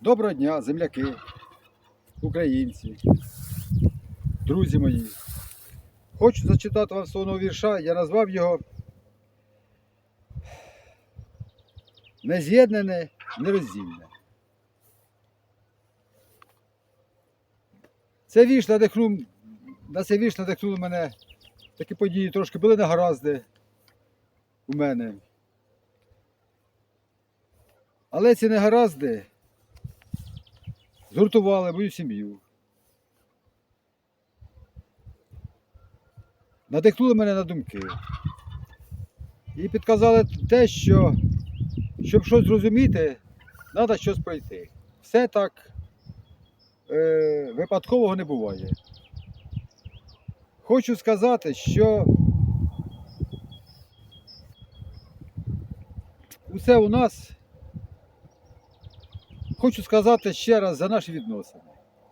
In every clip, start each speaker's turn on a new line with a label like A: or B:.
A: Доброго дня, земляки, українці, друзі мої. Хочу зачитати вам свого вірша. Я назвав його Нез'єднане, нероздільне. Це вірш надихнув, на цей вірш надихнули мене такі події, трошки були негаразди у мене. Але ці негаразди згуртували мою сім'ю. Надихнули мене на думки. І підказали те, що щоб щось зрозуміти, треба щось пройти. Все так е, випадкового не буває. Хочу сказати, що усе у нас Хочу сказати ще раз за наші відносини,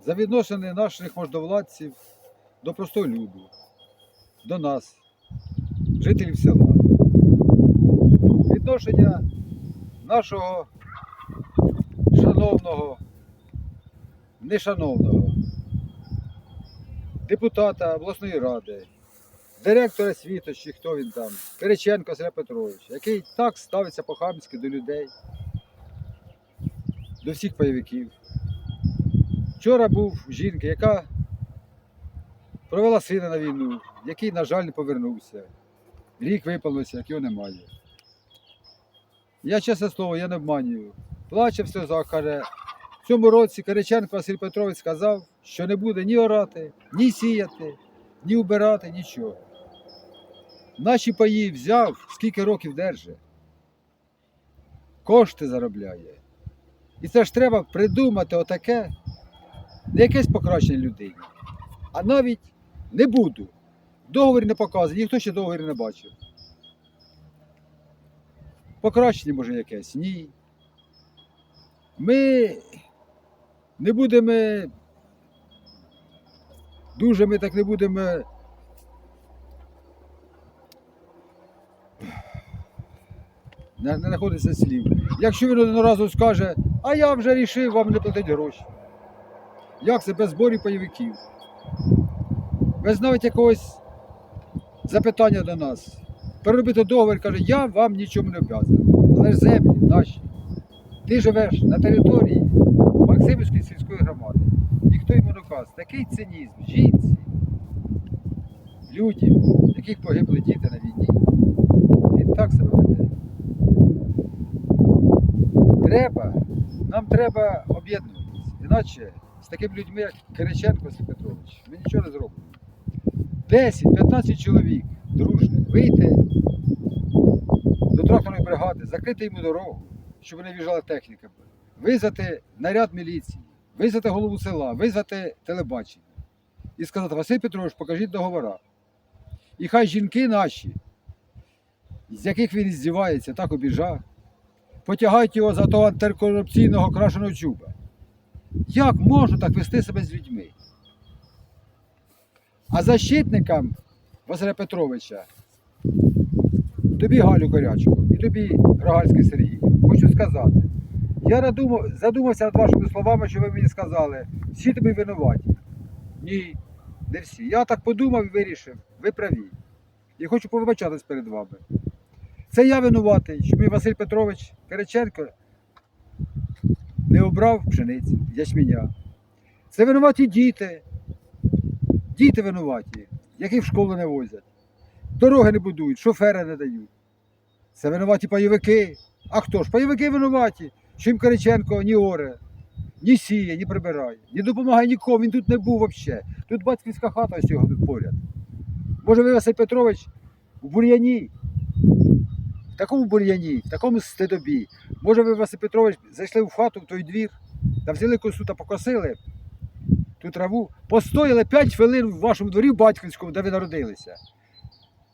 A: за відносини наших можновладців до простого люду, до нас, жителів села. Відношення нашого шановного, нешановного депутата обласної ради, директора світочі, хто він там, Кириченко Василя Петровича, який так ставиться по-хамськи до людей до всіх пайовиків. Вчора був у жінки, яка провела сина на війну, який, на жаль, не повернувся. Рік виповнився, як його немає. Я чесне слово, я не обманюю. Плаче в сльозах, каже, в цьому році Кириченко Василь Петрович сказав, що не буде ні орати, ні сіяти, ні убирати, нічого. Наші паї взяв, скільки років держить. Кошти заробляє. І це ж треба придумати отаке, не якесь покращення людині, а навіть не буду. Договір не показує, ніхто ще договір не бачив. Покращення може якесь? Ні. Ми не будемо, дуже ми так не будемо. Не, знаходиться слів. Якщо він одного разу скаже, а я вже рішив вам не платити гроші. Як це без зборів пайовиків? Без навіть якогось запитання до нас. Переробити договір, каже, я вам нічому не обов'язаний. Але ж землі наші. Ти живеш на території Максимівської сільської громади. Ніхто йому не каже, такий цинізм, жінці, людям, яких погибли діти на війні. Він так себе веде. Треба, нам треба об'єднуватися. Іначе з такими людьми, як Кириченко Василь Петрович, ми нічого не зробимо. 10-15 чоловік дружних вийти до тракторної бригади, закрити йому дорогу, щоб не в'їжджала техніка. Визвати наряд міліції, визвати голову села, визвати телебачення. І сказати, Василь Петрович, покажіть договора. І хай жінки наші, з яких він здівається, так обіжав, потягають його за того антикорупційного крашеного чуба. Як можна так вести себе з людьми? А защитникам Василя Петровича, тобі Галю Корячку і тобі Рогальський Сергій, хочу сказати. Я надумав, задумався над вашими словами, що ви мені сказали, всі тобі винуваті. Ні, не всі. Я так подумав і вирішив, ви праві. І хочу повибачатись перед вами. Це я винуватий, що мій Василь Петрович Кириченко не обрав пшениці, ячменя. Це винуваті діти. Діти винуваті, яких в школу не возять. Дороги не будують, шофери не дають. Це винуваті пайовики. А хто ж? Пайовики винуваті, що їм Кириченко ні оре, ні сіє, ні прибирає, ні допомагає нікому. Він тут не був взагалі. Тут батьківська хата ось його тут поряд. Може, ви, Василь Петрович, у бур'яні, такому бур'яні, в такому стидобі. Може, ви, Василь Петрович, зайшли в хату, в той двір, та взяли косу та покосили ту траву, постояли 5 хвилин в вашому дворі батьківському, де ви народилися.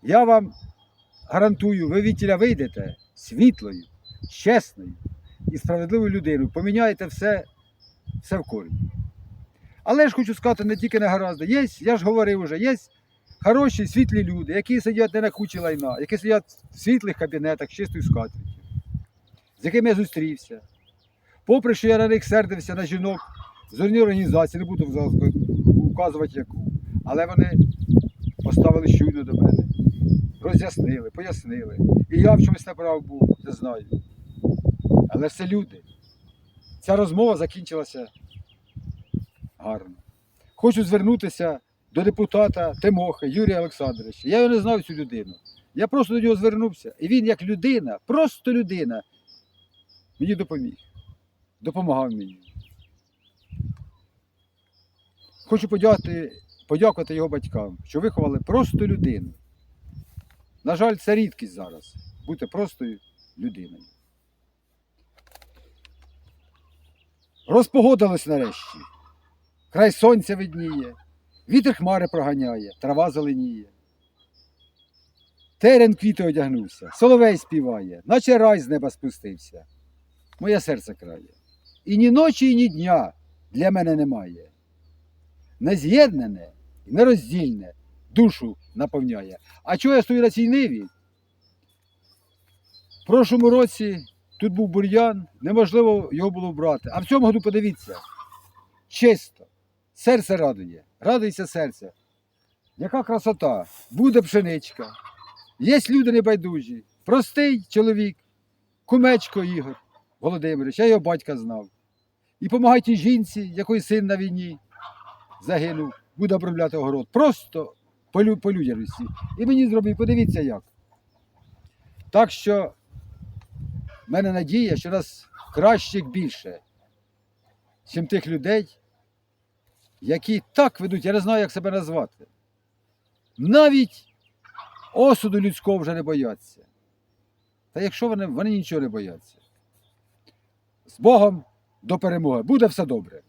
A: Я вам гарантую, ви відтіля вийдете світлою, чесною і справедливою людиною, поміняєте все, все в корінь. Але ж хочу сказати, не тільки негаразди. Є, я ж говорив уже, є хороші, світлі люди, які сидять не на кучі лайна, які сидять в світлих кабінетах з чистою з якими я зустрівся. Попри що я на них сердився на жінок з організації, не буду указувати яку, але вони поставили щойно до мене, роз'яснили, пояснили. І я в чомусь неправ був, не знаю. Але це люди. Ця розмова закінчилася гарно. Хочу звернутися до депутата Тимохи Юрія Олександровича. Я його не знав цю людину. Я просто до нього звернувся. І він, як людина, просто людина, мені допоміг. Допомагав мені. Хочу подякувати, подякувати його батькам, що виховали просто людину. На жаль, це рідкість зараз бути простою людиною. Розпогодилось нарешті. Край сонця видніє, вітер хмари проганяє, трава зеленіє. Терен квіти одягнувся, соловей співає, наче рай з неба спустився. Моє серце крає. І ні ночі, і ні дня для мене немає. Нез'єднане і нероздільне душу наповняє. А чого я стою на цій ниві? В прошлому році тут був бур'ян, неможливо його було вбрати. А в цьому году подивіться, чисто, серце радує, радується серце. Яка красота! Буде пшеничка. Є люди небайдужі, простий чоловік, кумечко Ігор Володимирович, я його батька знав. І допомагає тій жінці, якої син на війні загинув, буде обробляти огород. Просто по, лю- по людяності. І мені зробив, подивіться як. Так що в мене надія, що нас кращих більше, чим тих людей, які так ведуть, я не знаю, як себе назвати. Навіть осуду людського вже не бояться. Та якщо вони, вони нічого не бояться. З Богом до перемоги. Буде все добре.